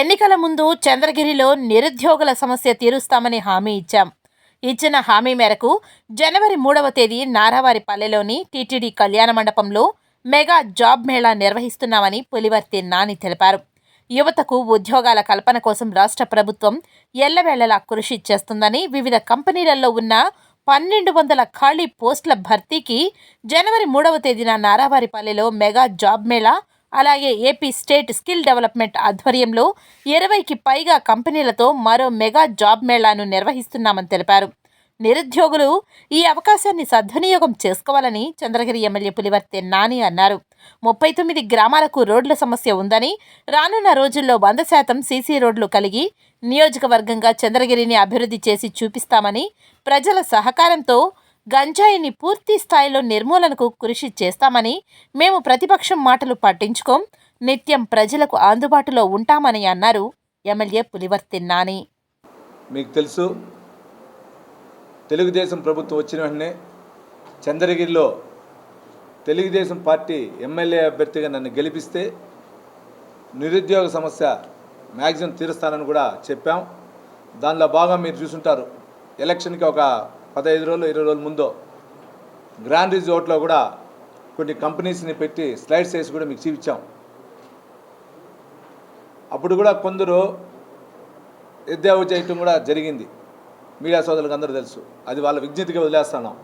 ఎన్నికల ముందు చంద్రగిరిలో నిరుద్యోగుల సమస్య తీరుస్తామని హామీ ఇచ్చాం. ఇచ్చిన హామీ మేరకు జనవరి మూడవ తేదీ నారావారిపల్లెలోని టీటీడీ కళ్యాణ మండపంలో మెగా జాబ్ మేళా నిర్వహిస్తున్నామని పులివర్తి నాని తెలిపారు. యువతకు ఉద్యోగాల కల్పన కోసం రాష్ట్ర ప్రభుత్వం ఎల్లవేళలా కృషి చేస్తుందని వివిధ కంపెనీలలో ఉన్న పన్నెండు వందల ఖాళీ పోస్టుల భర్తీకి జనవరి మూడవ తేదీన నారావారిపల్లెలో మెగా జాబ్ మేళా అలాగే ఏపీ స్టేట్ స్కిల్ డెవలప్మెంట్ ఆధ్వర్యంలో ఇరవైకి పైగా కంపెనీలతో మరో మెగా జాబ్ మేళాను నిర్వహిస్తున్నామని తెలిపారు. నిరుద్యోగులు ఈ అవకాశాన్ని సద్వినియోగం చేసుకోవాలని చంద్రగిరి ఎమ్మెల్యే పులివర్తె నాని అన్నారు. ముప్పై తొమ్మిది గ్రామాలకు రోడ్ల సమస్య ఉందని రానున్న రోజుల్లో వంద శాతం సీసీ రోడ్లు కలిగి నియోజకవర్గంగా చంద్రగిరిని అభివృద్ధి చేసి చూపిస్తామని ప్రజల సహకారంతో గంజాయిని పూర్తి స్థాయిలో నిర్మూలనకు కృషి చేస్తామని మేము ప్రతిపక్షం మాటలు పట్టించుకోం నిత్యం ప్రజలకు అందుబాటులో ఉంటామని అన్నారు ఎమ్మెల్యే పులివర్తి నాని. మీకు తెలుసు తెలుగుదేశం ప్రభుత్వం వచ్చిన వెంటనే చంద్రగిరిలో తెలుగుదేశం పార్టీ ఎమ్మెల్యే అభ్యర్థిగా నన్ను గెలిపిస్తే నిరుద్యోగ సమస్య మ్యాక్సిమం తీరుస్తానని కూడా చెప్పాం. దానిలో బాగా మీరు చూసుంటారు. ఎలక్షన్కి ఒక పదహైదు రోజులు ఇరవై రోజుల ముందు గ్రాండ్ రిజోర్ట్లో కూడా కొన్ని కంపెనీస్ని పెట్టి స్లైడ్స్ వేసి కూడా మీకు చూపించాం. అప్పుడు కూడా కొందరు ఎద్దేవ చేయటం కూడా జరిగింది. మీడియా సోదరులకు అందరూ తెలుసు. అది వాళ్ళ విజ్ఞతగా వదిలేస్తున్నాం.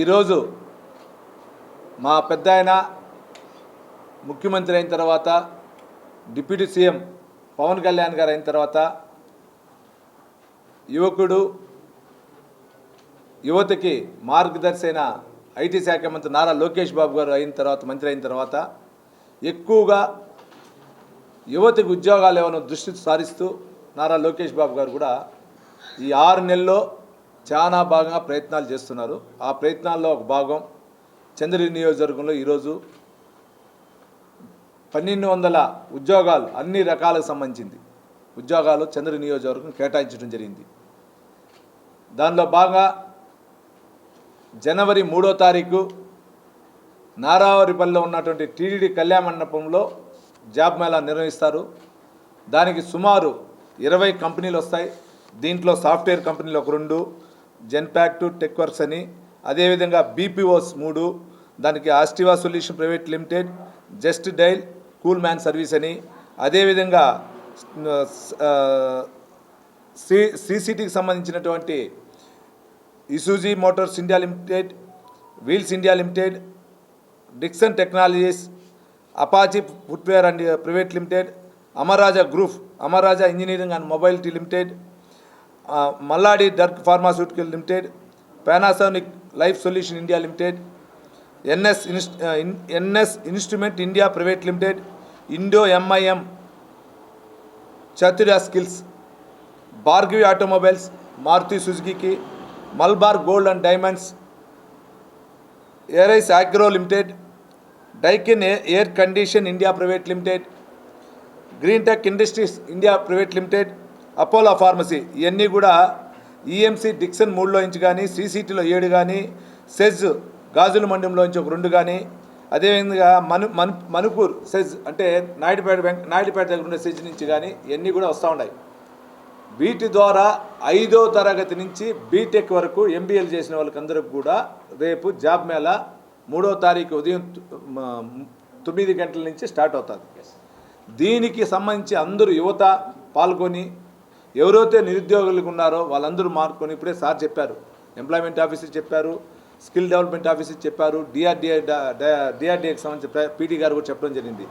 ఈరోజు మా పెద్ద ఆయన ముఖ్యమంత్రి అయిన తర్వాత డిప్యూటీ సీఎం పవన్ కళ్యాణ్ గారు అయిన తర్వాత యువకుడు యువతకి మార్గదర్శి అయిన ఐటీ శాఖ మంత్రి నారా లోకేష్ బాబు గారు అయిన తర్వాత మంత్రి అయిన తర్వాత ఎక్కువగా యువతకు ఉద్యోగాలు ఏమైనా దృష్టి సారిస్తూ నారా లోకేష్ బాబు గారు కూడా ఈ ఆరు నెలల్లో చాలా బాగా ప్రయత్నాలు చేస్తున్నారు. ఆ ప్రయత్నాల్లో ఒక భాగం చంద్రగిరి నియోజకవర్గంలో ఈరోజు పన్నెండు వందల ఉద్యోగాలు అన్ని రకాలకు సంబంధించింది. ఉద్యోగాలు చంద్రగిరి నియోజకవర్గం కేటాయించడం జరిగింది. దానిలో బాగా జనవరి మూడో తారీఖు నారావరిపల్లిలో ఉన్నటువంటి టీడీడీ కళ్యాణ మండపంలో జాబ్ మేళా నిర్వహిస్తారు. దానికి సుమారు ఇరవై కంపెనీలు వస్తాయి. దీంట్లో సాఫ్ట్వేర్ కంపెనీలు ఒక రెండు జెన్ప్యాక్ట్ టెక్వర్క్స్ అని అదేవిధంగా బీపీఓస్ మూడు దానికి ఆస్టివా solution private limited just dial cool man service అని అదేవిధంగా సి సిసిటీకి సంబంధించినటువంటి Isuzu motors India limited wheels India limited Dixon technologies Apache footwear and private limited Amara Raja group Amara Raja engineering and mobility limited ఆ, Malladi డర్క్ pharmaceutical limited Panasonic life solution India limited NS ఇన్స్ NS instrument India private limited Indo MIM Chaturya skills Bhargavi automobiles Maruti Suzuki Malabar gold and diamonds ఏరైస్ agro limited Daikin air condition India private limited green tech industries India private limited Apollo pharmacy ఇవన్నీ కూడా EMC Dixon మూడులో inch కానీ సీసీటీలో ఏడు కానీ SEZ గాజుల మండలంలో ఇంచి ఒక రెండు కానీ అదేవిధంగా మను మను మణిపూర్ సెజ్ అంటే నాయుడుపేట నాయుడుపేట దగ్గర ఉండే సెజ్ నుంచి కానీ ఇవన్నీ కూడా వస్తూ ఉన్నాయి. వీటి ద్వారా ఐదో తరగతి నుంచి బీటెక్ వరకు ఎంబీఏలు చేసిన వాళ్ళకందరికి కూడా రేపు జాబ్ మేళా మూడో తారీఖు ఉదయం తొమ్మిది గంటల నుంచి స్టార్ట్ అవుతుంది. దీనికి సంబంధించి అందరూ యువత పాల్గొని ఎవరైతే నిరుద్యోగులకు ఉన్నారో వాళ్ళందరూ మార్కొని ఇప్పుడే సార్ చెప్పారు. ఎంప్లాయ్మెంట్ ఆఫీసర్ చెప్పారు స్కిల్ డెవలప్మెంట్ ఆఫీసర్ చెప్పారు డిఆర్డిఏ డిఆర్డిఏకి సంబంధించి పీటీ గారు కూడా చెప్పడం జరిగింది.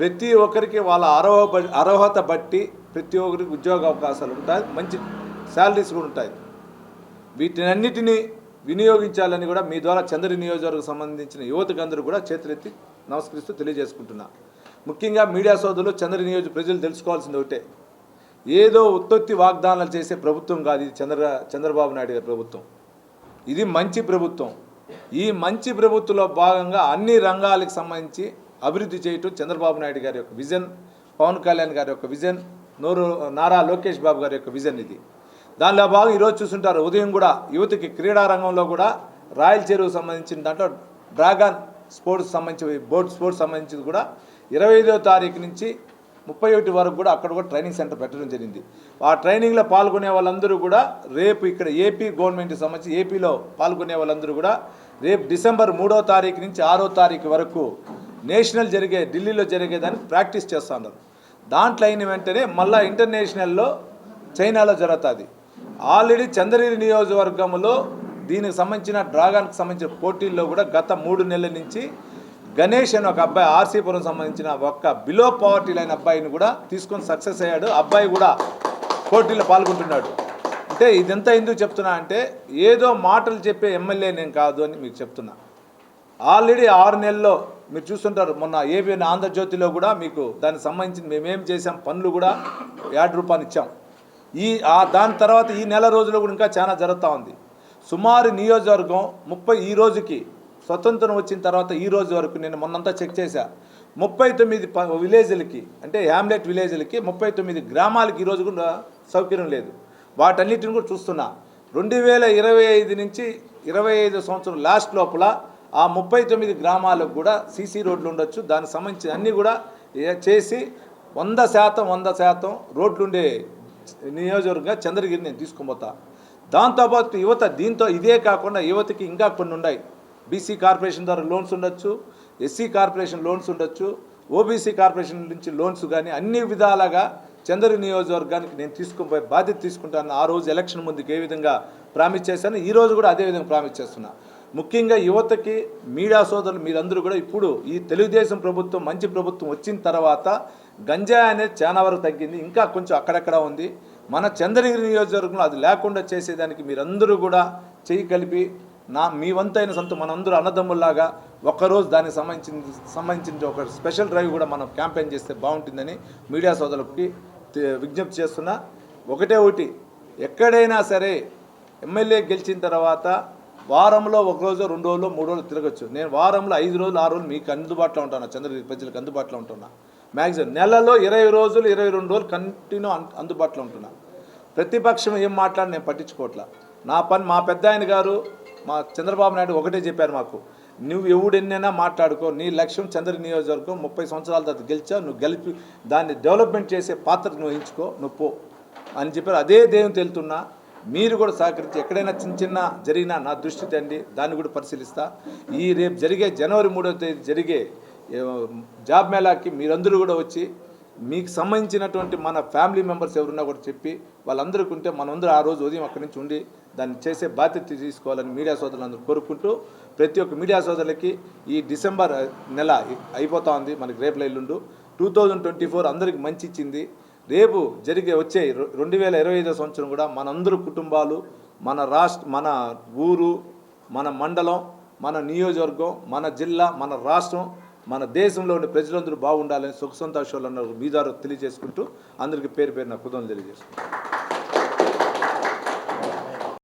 ప్రతి ఒక్కరికి వాళ్ళ అర్హ బ- అర్హత బట్టి ప్రతి ఒక్కరికి ఉద్యోగ అవకాశాలు ఉంటాయి మంచి శాలరీస్ కూడా ఉంటాయి. వీటినన్నిటినీ వినియోగించాలని కూడా మీ ద్వారా చంద్ర నియోజకవర్గం సంబంధించిన యువతకు అందరూ కూడా చేతులెత్తి నమస్కరిస్తూ తెలియజేసుకుంటున్నా. ముఖ్యంగా మీడియా సోదరులు చంద్ర నియోజక ప్రజలు తెలుసుకోవాల్సింది ఒకటే. ఏదో ఉత్పత్తి వాగ్దానాలు చేసే ప్రభుత్వం కాదు ఇది చంద్ర చంద్రబాబు నాయుడు గారి ప్రభుత్వం. ఇది మంచి ప్రభుత్వం. ఈ మంచి ప్రభుత్వంలో భాగంగా అన్ని రంగాలకు సంబంధించి అభివృద్ధి చేయటం చంద్రబాబు నాయుడు గారి యొక్క విజన్ పవన్ కళ్యాణ్ గారి యొక్క విజన్ నోరు నారా లోకేష్ బాబు గారి యొక్క విజన్ ఇది. దానిలో భాగం ఈరోజు చూస్తుంటారు ఉదయం కూడా యువతకి క్రీడా రంగంలో కూడా రాయల్ చెరువు సంబంధించిన దాంట్లో డ్రాగన్ స్పోర్ట్స్ సంబంధించి బోర్డ్ స్పోర్ట్స్ సంబంధించి కూడా ఇరవై ఐదో తారీఖు నుంచి ముప్పై ఒకటి వరకు కూడా అక్కడ కూడా ట్రైనింగ్ సెంటర్ పెట్టడం జరిగింది. ఆ ట్రైనింగ్లో పాల్గొనే వాళ్ళందరూ కూడా రేపు ఇక్కడ ఏపీ గవర్నమెంట్కి సంబంధించి ఏపీలో పాల్గొనే వాళ్ళందరూ కూడా రేపు డిసెంబర్ మూడో తారీఖు నుంచి ఆరో తారీఖు వరకు నేషనల్ జరిగే ఢిల్లీలో జరిగేదానికి ప్రాక్టీస్ చేస్తున్నారు దాంట్లో అయిన వెంటనే మళ్ళీ ఇంటర్నేషనల్లో చైనాలో జరుగుతుంది. ఆల్రెడీ చంద్రగిరి నియోజకవర్గంలో దీనికి సంబంధించిన డ్రాగన్కి సంబంధించిన పోటీల్లో కూడా గత మూడు నెలల నుంచి గణేష్ అని ఒక అబ్బాయి ఆర్సీపురం సంబంధించిన ఒక్క బిలో పవర్టీ లైన్ అబ్బాయిని కూడా తీసుకొని సక్సెస్ అయ్యాడు. అబ్బాయి కూడా పోటీలో పాల్గొంటున్నాడు. అంటే ఇదంతా ఎందుకు చెప్తున్నా అంటే ఏదో మాటలు చెప్పే ఎమ్మెల్యే నేను కాదు అని మీకు చెప్తున్నా. ఆల్రెడీ ఆరు నెలల్లో మీరు చూస్తుంటారు మొన్న ఏబిఎన్ ఆంధ్రజ్యోతిలో కూడా మీకు దానికి సంబంధించిన మేమేం చేసాం పనులు కూడా యాడ్ రూపాయలు ఇచ్చాం. ఈ ఆ దాని తర్వాత ఈ నెల రోజుల్లో కూడా ఇంకా చాలా జరుగుతూ ఉంది. సుమారు నియోజకవర్గం ముప్పై ఈ రోజుకి స్వతంత్రం వచ్చిన తర్వాత ఈ రోజు వరకు నేను మొన్నంతా చెక్ చేశా. ముప్పై తొమ్మిది ప విలేజ్లకి అంటే హ్యామ్లెట్ విలేజ్లకి ముప్పై తొమ్మిది గ్రామాలకి ఈరోజు కూడా సౌకర్యం లేదు. వాటన్నిటిని కూడా చూస్తున్నా. రెండు వేల ఇరవై ఐదు నుంచి ఇరవై ఐదు సంవత్సరం లాస్ట్ లోపల ఆ ముప్పై తొమ్మిది గ్రామాలకు కూడా సీసీ రోడ్లు ఉండొచ్చు. దానికి సంబంధించి అన్నీ కూడా చేసి వంద శాతం వంద శాతం రోడ్లు ఉండే నియోజకవర్గంగా చంద్రగిరి నేను తీసుకుపోతా. దాంతోపాటు యువత దీంతో ఇదే కాకుండా యువతకి ఇంకా కొన్ని ఉన్నాయి. బీసీ కార్పొరేషన్ ద్వారా లోన్స్ ఉండొచ్చు ఎస్సీ కార్పొరేషన్ లోన్స్ ఉండొచ్చు ఓబీసీ కార్పొరేషన్ నుంచి లోన్స్ కానీ అన్ని విధాలుగా చంద్ర నియోజకవర్గానికి నేను తీసుకుపోయే బాధ్యత తీసుకుంటాను ఆ రోజు ఎలక్షన్ ముందుకు ఏ విధంగా ప్రామిస్ చేశాను ఈ రోజు కూడా అదే విధంగా ప్రామిస్ చేస్తున్నా. ముఖ్యంగా యువతకి మీడియా సోదరులు మీరందరూ కూడా ఇప్పుడు ఈ తెలుగుదేశం ప్రభుత్వం మంచి ప్రభుత్వం వచ్చిన తర్వాత గంజాయి అనేది చాలా వరకు తగ్గింది. ఇంకా కొంచెం అక్కడక్కడ ఉంది. మన చంద్రగిరి నియోజకవర్గంలో అది లేకుండా చేసేదానికి మీరందరూ కూడా చేయి కలిపి నా మీ వంతైన సొంత మనందరూ అన్నదమ్ముల్లాగా ఒక్కరోజు దానికి సంబంధించిన సంబంధించిన ఒక స్పెషల్ డ్రైవ్ కూడా మనం క్యాంపెయిన్ చేస్తే బాగుంటుందని మీడియా సోదరులకి విజ్ఞప్తి చేస్తున్నా. ఒకటే ఒకటి ఎక్కడైనా సరే ఎమ్మెల్యే గెలిచిన తర్వాత వారంలో ఒక రోజు రెండు రోజులు మూడు రోజులు తిరగచ్చు. నేను వారంలో ఐదు రోజులు ఆరు రోజులు మీకు అందుబాటులో ఉంటాను? చంద్రగిరి ప్రజలకు అందుబాటులో ఉంటున్నా. మ్యాక్సిమం నెలలో ఇరవై రోజులు ఇరవై రెండు రోజులు కంటిన్యూ అందుబాటులో ఉంటున్నా. ప్రతిపక్షం ఏం మాట్లాడి నేను పట్టించుకోవట్లా. నా పని మా పెద్ద ఆయన గారు మా చంద్రబాబు నాయుడు ఒకటే చెప్పారు మాకు. నువ్వు ఎవడెన్నైనా మాట్లాడుకో. నీ లక్ష్యం చంద్ర నియోజకవర్గం ముప్పై సంవత్సరాల తర్వాత గెలిచావు నువ్వు గెలిపి దాన్ని డెవలప్మెంట్ చేసే పాత్ర నువ్వు వహించుకో నువ్వు పో అని చెప్పారు. అదే దేవుని తెలుతున్నా. మీరు కూడా సహకరించి ఎక్కడైనా చిన్న చిన్న జరిగినా నా దృష్టి తండి దాన్ని కూడా పరిశీలిస్తా. ఈ రేపు జరిగే జనవరి మూడో తేదీ జరిగే జాబ్ మేళాకి మీరందరూ కూడా వచ్చి మీకు సంబంధించినటువంటి మన ఫ్యామిలీ మెంబర్స్ ఎవరున్నా కూడా చెప్పి వాళ్ళందరికీ ఉంటే మనందరూ ఆ రోజు ఉదయం అక్కడి నుంచి ఉండి దాన్ని చేసే బాధ్యత తీసుకోవాలని మీడియా సోదరులందరూ కోరుకుంటూ ప్రతి ఒక్క మీడియా సోదరులకి ఈ డిసెంబర్ నెల అయిపోతా ఉంది మనకి రేపు ఎల్లుండు టూ థౌజండ్ ట్వంటీ ఫోర్ అందరికి మంచి ఇచ్చింది. రేపు జరిగే వచ్చే రెండు వేల ఇరవై ఐదో సంవత్సరం కూడా మనందరూ కుటుంబాలు మన రాష్ట్ర మన ఊరు మన మండలం మన నియోజకవర్గం మన జిల్లా మన రాష్ట్రం మన దేశంలో ఉండే ప్రజలందరూ బాగుండాలని సుఖ సంతోషాలు అన్న మీ తెలియజేసుకుంటూ అందరికీ పేరు పేరు నా కుదం తెలియజేసుకుంటాను